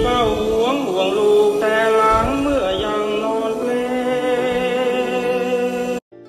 เฝ้าหวงห่วงลูกแต่หลังเมื่อยังนอนเล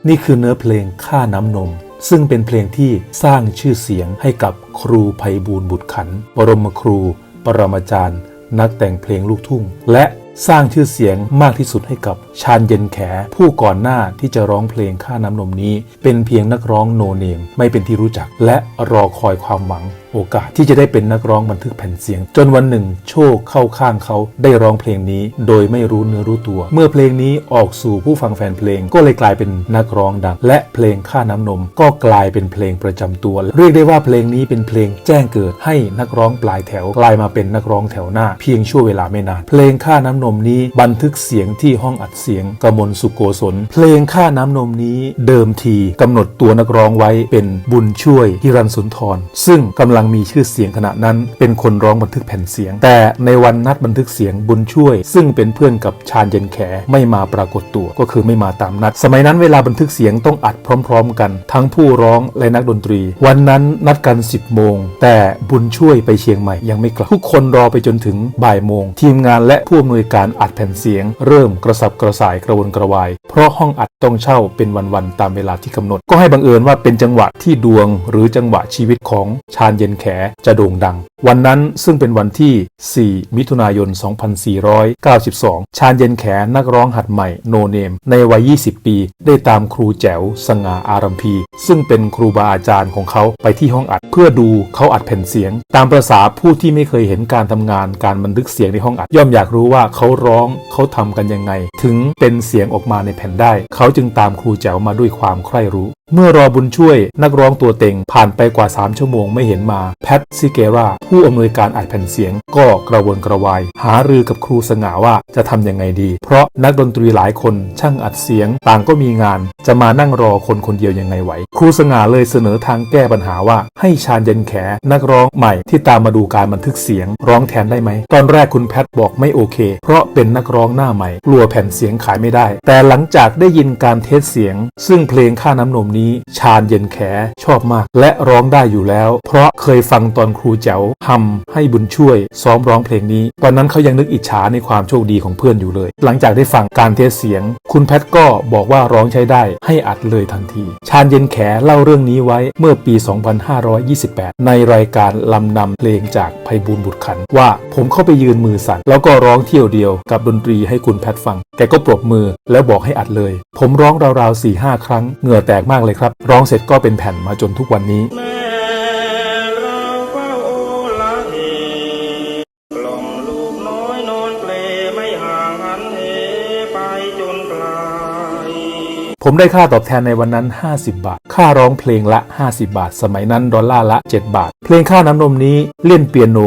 นี่คือเนื้อเพลงค่าน้ำนม ซึ่งเป็นเพลงที่สร้างชื่อเสียงให้กับครูภัยบูรณ์บุตรขัน บรมครู ปรมาจารย์ นักแต่งเพลงลูกทุ่ง และสร้างชื่อเสียงมากที่สุดให้กับชาญเย็นแข ผู้ก่อนหน้าที่จะร้องเพลงค่าน้ำนมนี้ เป็นเพียงนักร้องโนเนม ไม่เป็นที่รู้จัก และรอคอยความหวัง โอกาสที่จะได้เป็นนักร้องบันทึกแผ่นเสียง จนวันหนึ่ง โชคเข้าข้างเขาได้ร้องเพลงนี้โดยไม่รู้เนื้อรู้ตัว เมื่อเพลงนี้ออกสู่ผู้ฟังแฟนเพลงก็เลยกลายเป็นนักร้องดัง และเพลงค่าน้ำนม ก็กลายเป็นเพลงประจำตัว เรียกได้ว่าเพลงนี้เป็นเพลงแจ้งเกิดให้นักร้องปลายแถวกลายมาเป็นนักร้องแถวหน้า เพียงชั่วเวลาไม่นาน เพลงค่าน้ำนมนี้บันทึกเสียงที่ห้องอัดเสียงกมลสุโกศล เพลงค่าน้ำนมนี้เดิมทีกำหนดตัวนักร้องไว้เป็นบุญช่วยฮิรันสุนทรซึ่งกำลังังมีชื่อเสียงขณะนั้น เป็นคนร้องบันทึกแผ่นเสียง แต่ในวันนัดบันทึกเสียงบุญช่วย ซึ่งเป็นเพื่อนกับชาญเย็นแขไม่มาปรากฏตัวก็คือไม่มาตามนัด สมัยนั้นเวลาบันทึกเสียงต้องอัดพร้อม ๆ กัน ทั้งผู้ร้องและนักดนตรี วันนั้นนัดกัน 10 โมง แต่บุญช่วยไปเชียงใหม่ยังไม่กลับทุกคนรอไปจนถึงบ่ายโมง ทีมงานและผู้อำนวยการอัดแผ่นเสียง เริ่มกระสับกระส่ายกระวนกระวาย เพราะห้องอัดต้องเช่าเป็นวันๆตามเวลาที่กำหนด ก็ให้บังเอิญว่าเป็นจังหวะที่ดวง หรือจังหวะชีวิตของชาญเย็นแขจะโด่งดัง วันนั้นซึ่งเป็นวันที่ 4 มิถุนายน 2492 ชาญเย็นแขนักร้องหัดใหม่โนเนม ในวัย 20 ปี ได้ตามครูแจ๋ว สง่าอารัมพี ซึ่งเป็นครูบาอาจารย์ของเขาไปที่ห้องอัด เพื่อดูเขาอัดแผ่นเสียง ตามประษาผู้ที่ไม่เคยเห็นการทำงานการบันทึกเสียงในห้องอัด ย่อมอยากรู้ว่าเขาร้องเขาทำกันยังไง ถึงเป็นเสียงออกมาในแผ่นได้ เขาจึงตามครูแจ๋วมาด้วยความใคร่รู้เมื่อรอบุญช่วยนักร้องตัวเต็งผ่านไปกว่า 3 ชั่วโมงไม่เห็นมา แพทซิเกราผู้อำนวยการอัดแผ่นเสียง ก็กระวนกระวาย หารือกับครูสง่าว่าจะทำยังไงดี เพราะนักดนตรีหลายคนช่างอัดเสียง ต่างก็มีงาน จะมานั่งรอคนคนเดียวยังไงไหว ครูสง่าเลยเสนอทางแก้ปัญหาว่า ให้ชาญเย็นแขนักร้องใหม่ที่ตามมาดูการบันทึกเสียง ร้องแทนได้ไหม ตอนแรกคุณแพทบอกไม่โอเค เพราะเป็นนักร้องหน้าใหม่ กลัวแผ่นเสียงขายไม่ได้ แต่หลังจากได้ยินการเทสเสียง ซึ่งเพลงค่าน้ำนมนี้ ชาญเย็นแขชอบมาก และร้องได้อยู่แล้ว เพราะเคยฟังตอนครูแจ๋วทำให้บุญช่วยซ้อมร้องเพลงนี้ ตอนนั้นเขายังนึกอิจฉาในความโชคดีของเพื่อนอยู่เลย หลังจากได้ฟังการเทสเสียง คุณแพทก็บอกว่าร้องใช้ได้ให้อัดเลยทันที ชาญเย็นแขเล่าเรื่องนี้ไว้เมื่อปี 2528 ในรายการลำนำเพลงจากไพบูลบุตรขัน ว่าผมเข้าไปยืนมือสั่นแล้วก็ร้องเที่ยวเดียวกับดนตรีให้คุณแพทฟัง แกก็ปรบมือแล้วบอกให้อัดเลย ผมร้องราวๆ4-5หครั้งเหงื่อแตกมากเลยครับ ร้องเสร็จก็เป็นแผ่นมาจนทุกวันนี้ ผมได้ค่าตอบแทนในวันนั้น 50 บาท ค่าร้องเพลงละ 50 บาท สมัยนั้นดอลลาร์ละ 7 บาท เพลงค่าน้ำนมนี้เล่นเปียโน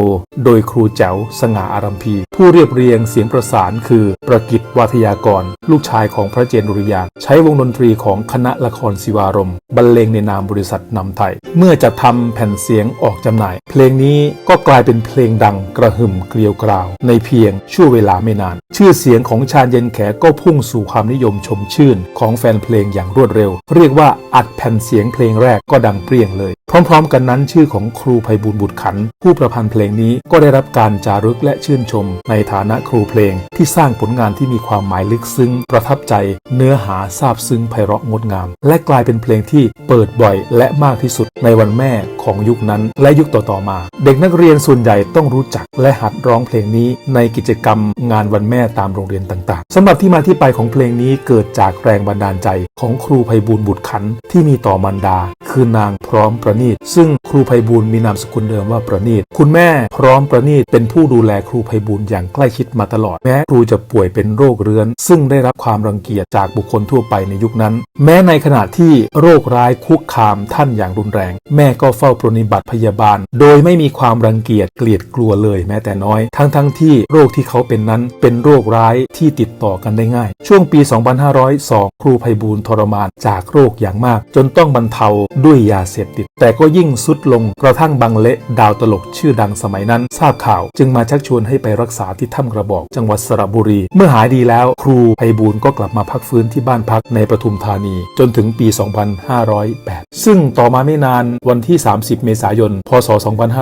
โดยครูแจ๋วสง่าอารัมพี ผู้เรียบเรียงเสียงประสานคือ ประกิตวาทยากร ลูกชายของพระเจนดุริยางใช้วงดนตรีของคณะละครศิวารมณ์บรรเลงในนามบริษัทนำไทย เมื่อจะทำแผ่นเสียงออกจำหน่าย เพลงนี้ก็กลายเป็นเพลงดังกระหึ่มเกลียวกราว ในเพียงชั่วเวลาไม่นาน ชื่อเสียงของชาญเย็นแขก็พุ่งสู่ความนิยมชมชื่นของแฟนเพลงอย่างรวดเร็ว เรียกว่าอัดแผ่นเสียงเพลงแรกก็ดังเปรี้ยงเลย พร้อมๆ กันนั้นชื่อของครูไพบูลบุตรขัน ผู้ประพันธ์เพลงนี้ก็ได้รับการจารึกและชื่นชม ในฐานะครูเพลงที่สร้างผลงานที่มีความหมายลึกซึ้ง ประทับใจ เนื้อหาซาบซึ้งไพเราะงดงาม และกลายเป็นเพลงที่เปิดบ่อย และมากที่สุดในวันแม่ของยุคนั้น และยุคต่อๆมา เด็กนักเรียนส่วนใหญ่ต้องรู้จักและหัดร้องเพลงนี้ ในกิจกรรมงานวันแม่ตามโรงเรียนต่างๆสำหรับที่มาที่ไปของเพลงนี้เกิดจากแรงบันดาลใจของครูไพบูลบุตรขันที่มีต่อมารดา คือนางพร้อมประณีตซึ่งครูไพบูลมีนามสกุลเดิมว่าประณีตคุณแม่พร้อมประณีตเป็นผู้ดูแลครูไพบูลอย่างใกล้ชิดมาตลอดแม้ครูจะป่วยเป็นโรคเรื้อน ซึ่งได้รับความรังเกียจจากบุคคลทั่วไปในยุคนั้น แม้ในขณะที่โรคร้ายคุกคามท่านอย่างรุนแรง แม่ก็เฝ้าปรนนิบัติพยาบาล โดยไม่มีความรังเกียจเกลียดกลัวเลยแม้แต่น้อย ทั้งๆทที่โรคที่เขาเป็นนั้นเป็นโรคร้ายที่ติดต่อกันได้ง่าย ช่วงปี 2502 ครูไพบูลทรมานจากโรคอย่างมาก จนต้องบรรเทาด้วยยาเสพติด แต่ก็ยิ่งสุดลงกระทั่งบังเละดาวตลกชื่อดังสมัยนั้น ทราบข่าว จึงมาชักชวนให้ไปรักษาที่ถ้ำกระบอก จังหวัดสระบุรี เมื่อหายดีแล้ว ครูไพบูลก็กลับมาพักฟื้นที่บ้านพักในปทุมธานี จนถึงปี 2508 ซึ่งต่อมาไม่นานวันที่ 30 เมษายน พศ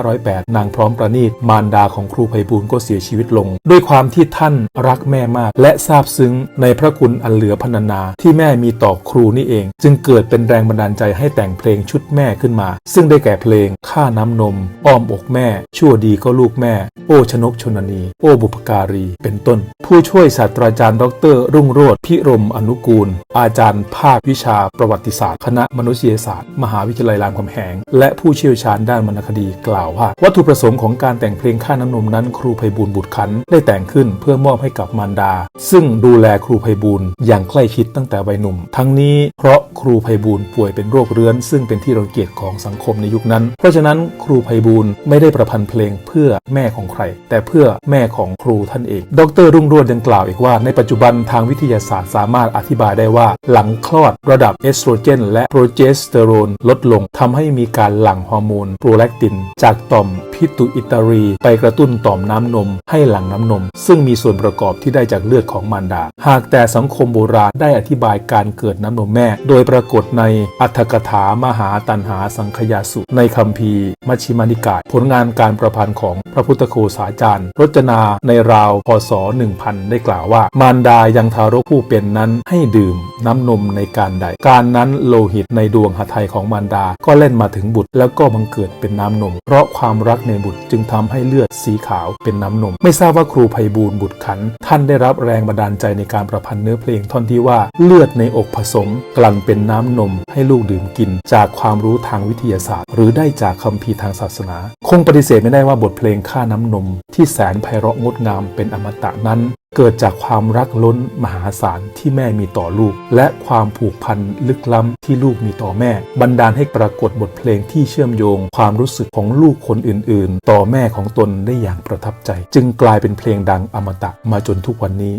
2508 นางพร้อมประณีตมารดาของครูไพบูลก็เสียชีวิตลง ด้วยความที่ท่านรักแม่มาก และซาบซึ้งในพระคุณอันเหลือพรรณนาที่แม่มีต่อครูนี่เอง จึงเกิดเป็นแรงบันดาลใจให้แต่งเพลงชุดแม่ขึ้นมา ซึ่งได้แก่เพลงข้าน้ำนม อ้อมอกแม่ ชั่วดีก็ลูกแม่ โอ้ชนกชนนี โอ้บุพการี เป็นต้น ผู้ช่วยศาสตราจารย์ ดร รุ่งโรธพิรมอนุกูล อาจารย์ภาควิชาประวัติศาสตร์ คณะมนุษยศาสตร์ มหาวิทยาลัยรามคำแหง และผู้เชี่ยวชาญด้านวรรณคดีกล่าวว่า วัตถุประสงค์ของการแต่งเพลงข้าน้ำนมนั้น ครูไพบูลบุตรขันได้แต่งขึ้นเพื่อมอบให้กับมารดา ซึ่งดูแลครูไพบูลอย่างใกล้ชิดตั้งแต่วัยหนุ่ม ทั้งนี้เพราะครูไพบูลป่วยเป็นโรคเรื้อนซึ่งเป็นที่รังเกียจของสังคมในยุคนั้น เพราะฉะนั้นครูไพบูลไม่ได้ประพันธ์เพลงเพื่อแม่ของใคร แต่เพื่อแม่ของครูท่านเอง ดร รุ่งโรจน์ยังกล่าวอีกว่าในปัจจุบันทางวิทยาศาสตร์สามารถอธิบายได้ว่า หลังคลอดระดับเอสโตรเจน และโปรเจสเตอโรนลดลงทำให้มีการหลั่งฮอร์โมนโปรแลคติน จากต่อมพิตุอิตารี ไปกระตุ้นต่อมน้ำนม ให้หลั่งน้ำนม ซึ่งมีส่วนประกอบที่ได้จากเลือดของมารดา หากแต่สังคมโบราณได้อธิบายการเกิดน้ำนมแม่ โดยปรากฏในอัตถกถามหาตันหาสังคยาสุในคัมภีมัชฌิมานิกาย ผลงานการประพันธ์ของพระพุทธโฆษาจารย์ รจนาในราวพศ 1000 ได้กล่าวว่า มารดายังทารกผู้เป็นนั้นให้ดื่มน้ำนมในการใด การนั้นโลหิตในดวงหทัยของมารดาก็เล่นมาถึงบุตรแล้วก็บังเกิดเป็นน้ำนม เพราะความรักในบุตรจึงทำให้เลือดสีขาวเป็นน้ำนม ไม่ทราบว่าครูไพบูลย์บุตรขัน ท่านได้รับแรงบันดาลใจในการประพันธ์เนื้อเพลงท่อนที่ว่าเลือดในอกผสมกลั่นเป็นน้ำนมให้ลูกดื่มกินจาจากความรู้ทางวิทยาศาสตร์ หรือได้จากคัมภีร์ทางศาสนา คงปฏิเสธไม่ได้ว่าบทเพลงค่าน้ำนม ที่แสนไพเราะงดงามเป็นอมตะนั้น เกิดจากความรักล้นมหาศาลที่แม่มีต่อลูก และความผูกพันลึกล้ำที่ลูกมีต่อแม่ บันดาลให้ปรากฏบทเพลงที่เชื่อมโยง ความรู้สึกของลูกคนอื่น ๆ ต่อแม่ของตนได้อย่างประทับใจ จึงกลายเป็นเพลงดังอมตะมาจนทุกวันนี้